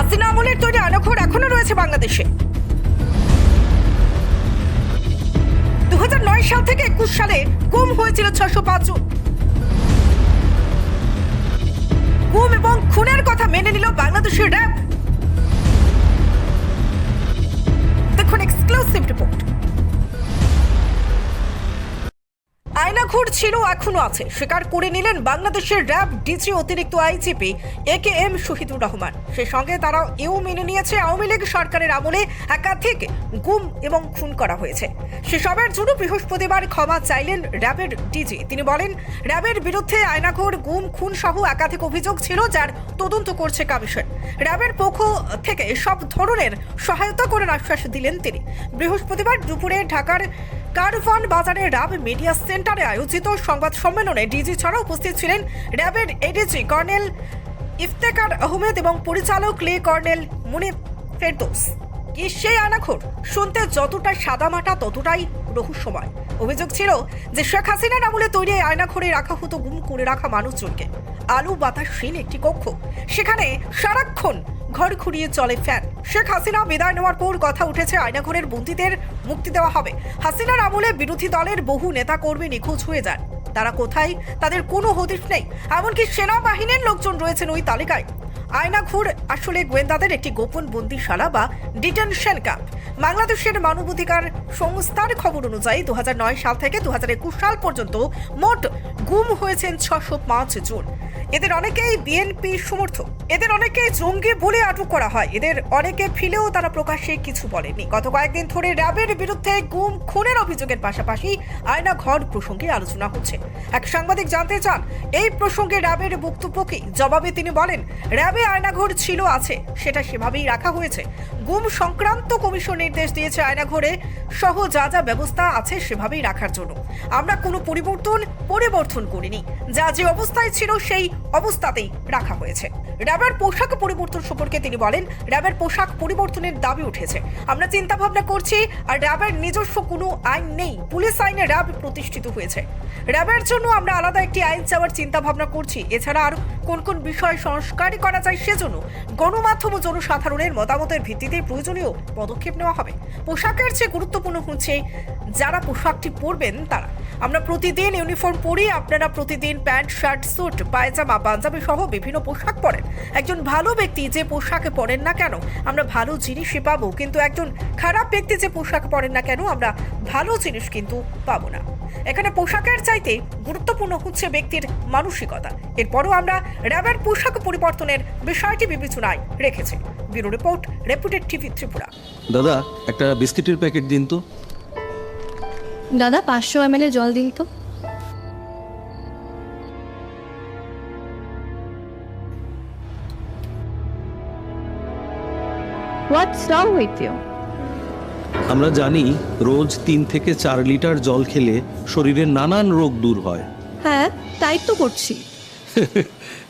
হাসিনা আমলের তৈরি আনাখোর এখনও রয়েছে বাংলাদেশে। দুহাজার নয় সাল থেকে একুশ সালে গুম হয়েছিল ছশো পাঁচ গুম এবং খুনের কথা মেনে নিল বাংলাদেশের র্যাব আয়নাঘর ছিল, এখনও আছে। স্বীকার করে নিলেন বাংলাদেশের র্যাব ডিজি অতিরিক্ত IGP, A K M Shahidur Rahman. সে সঙ্গে তারা এও মেনে নিয়েছে, আওয়ামী লীগ সরকারের আমলে একাধিক গুম এবং খুন করা হয়েছে। সেসবের জন্য বৃহস্পতিবার ক্ষমা চাইলেন র্যাবের ডিজি। তিনি বলেন, র্যাবের বিরুদ্ধে আয়নাঘর গুম, খুন সহ একাধিক অভিযোগ ছিল, যার তদন্ত করছে কমিশন। র্যাবের পক্ষ থেকে সব ধরনের সহায়তা করার আশ্বাস দিলেন তিনি। বৃহস্পতিবার দুপুরে ঢাকার কারভান বাজারে র্যাব মিডিয়া সেন্টারে আয়োজিত সংবাদ সম্মেলনে ডিজি ছাড়া উপস্থিত ছিলেন র্যাবের এডিজি কর্নেল ইফতেকার আহমেদ এবং পরিচালক লে কর্নেল মুনিফ ফেরদোস। কি সেই আনাখোর? শুনতে যতটা সাদামাটা, ততটাই রহস্যময়। অভিযোগ ছিল যে শেখ হাসিনার আমলে তৈরি আয়নাঘরে রাখা হতো, গুম করে রাখা মানুষজনকে। আলু বাতাসহীন একটি কক্ষ। সেখানে সারাক্ষণ ঘর ঘুরিয়ে চলে ফ্যান শেখ হাসিনা বিদায় নেওয়ার পর কথা উঠেছে আয়নাঘরের বন্দীদের, মুক্তি দেওয়া হবে। হাসিনার আমলে বিরোধী দলের বহু নেতা কর্মী নিখোঁজ হয়ে যান। তারা কোথায়? তাদের কোনো হদিশ নেই। এমনকি সেনাবাহিনীর লোকজন রয়েছেন ওই তালিকায়। আয়নাঘর আসলে গোয়েন্দাদের একটি গোপন বন্দিশালা বা ডিটেনশন ক্যাম্প। বাংলাদেশের মানবাধিকার সংস্থার খবর অনুযায়ী দু সাল থেকে দু সাল পর্যন্ত মোট গুম হয়েছেন ছশো পাঁচ জন। এদের অনেকেই বিএনপি সমর্থক। এদের অনেকে জঙ্গি বলে আটক করা হয়। এদের অনেকে ফিলেও তারা প্রকাশ্যে কিছু বলেনি গত কয়েকদিন ধরে র্যাবের বিরুদ্ধে গুম, খুনের অভিযোগের পাশাপাশি আয়না ঘর প্রসঙ্গে আলোচনা হচ্ছে। এক সাংবাদিক জানতে চান, এই প্রসঙ্গে র্যাবের বক্তব্য কি? জবাবে তিনি বলেন র্যাবে আয়নাঘর ছিল আছে, সেটা সেভাবেই রাখা হয়েছে। গুম সংক্রান্ত কমিশন নির্দেশ দিয়েছে আয়নাঘরে, সহ যা যা ব্যবস্থা আছে সেভাবেই রাখার জন্য। আমরা কোনো পরিবর্তন পরিবর্তন করিনি। যা যে অবস্থায় ছিল সেই অবস্থাতেই রাখা হয়েছে। র্যাবের পোশাক পরিবর্তন সম্পর্কে তিনি বলেন, র্যাবের পোশাক পরিবর্তনের দাবি উঠেছে। আমরা চিন্তা ভাবনা করছি, আর র্যাবের নিজস্ব কোনো আইন নেই। পুলিশ আইনে র্যাব প্রতিষ্ঠিত হয়েছে। র্যাবের জন্য আমরা আলাদা একটি আইন চাওয়ার চিন্তা ভাবনা করছি। এছাড়া আর কোন কোন বিষয় সংস্কারই করা যায় সেজন্য গণমাধ্যম ও জনসাধারণের মতামতের ভিত্তিতে প্রয়োজনীয় পদক্ষেপ নেওয়া হবে। পোশাকের চেয়ে গুরুত্বপূর্ণ হচ্ছে যারা পোশাকটি পরবেন তারা। আমরা প্রতিদিন ইউনিফর্ম পরি, আপনারা প্রতিদিন pant, shirt, suit, pyjama, Punjabi সহ বিভিন্ন পোশাক পরেন। একজন ভালো ব্যক্তি যে পোশাক পরেন না কেন আমরা ভালো জিনিসই পাবো, কিন্তু একজন খারাপ ব্যক্তি যে পোশাক পরেন না কেন আমরা ভালো জিনিস কিন্তু পাবো না। এখানে পোশাকের চাইতে গুরুত্বপূর্ণ হচ্ছে ব্যক্তির মানসিকতা। এরপরও আমরা র্যাবের পোশাক পরিবর্তনের বিষয়টি বিবেচনায় রেখেছি। Bureau report reputed TV Tripura. দাদা একটা বিস্কিটের প্যাকেট দিন তো। দাদা পাঁচশো এম জল দিন তো। হোয়াটস রং উইথ ইউ আমরা জানি রোজ তিন থেকে চার লিটার জল খেলে শরীরের নানান রোগ দূর হয়। হ্যাঁ তাই তো করছি।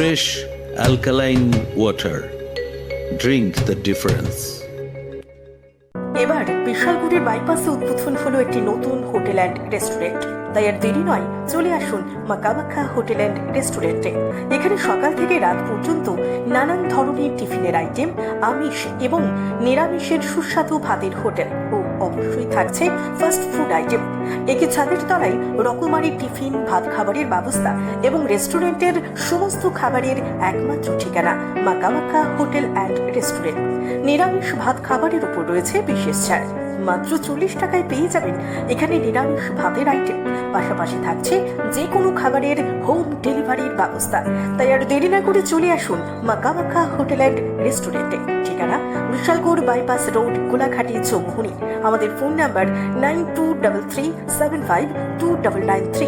Fresh alkaline water drink the difference এবার বিশালগুড়ির বাইপাসে উদ্বোধন হলো একটি নতুন হোটেল অ্যান্ড রেস্টুরেন্ট তাই আর দেরি নয়, চলে আসুন মা কামাখ্যা হোটেল অ্যান্ড রেস্টুরেন্টে এখানে সকাল থেকে রাত পর্যন্ত নানান ধরনের টিফিনের আইটেম আমিষ এবং নিরামিষের সুস্বাদু ভাতের হোটেল ও অবশ্যই থাকছে ফাস্ট ফুড আইটেম একে ছাদের তলায় রকমারি টিফিন, ভাত খাবারের ব্যবস্থা এবং রেস্টুরেন্টের সমস্ত খাবারের একমাত্র ঠিকানা, মাকামাকা হোটেল অ্যান্ড রেস্টুরেন্ট। নিরামিষ ভাত খাবারের উপর রয়েছে বিশেষ ছাড়। মাত্র চল্লিশ টাকায় পেয়ে যাবেন এখানে নিরামিষ ভাতের আইটেম পাশাপাশি থাকছে যে কোনো খাবারের হোম ডেলিভারির ব্যবস্থা। তাই আর দেরি না করে চলে আসুন মাকামাকা হোটেল অ্যান্ড রেস্টুরেন্টে। ঠিকানা বিশালগড় বাইপাস রোড কোলাঘাটি চৌমুহনি। আমাদের phone number nine two double three seven five two double nine three